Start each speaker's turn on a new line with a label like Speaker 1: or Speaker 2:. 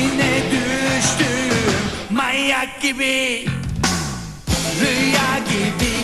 Speaker 1: peşine düştüm. Manyak gibi Rüya gibi.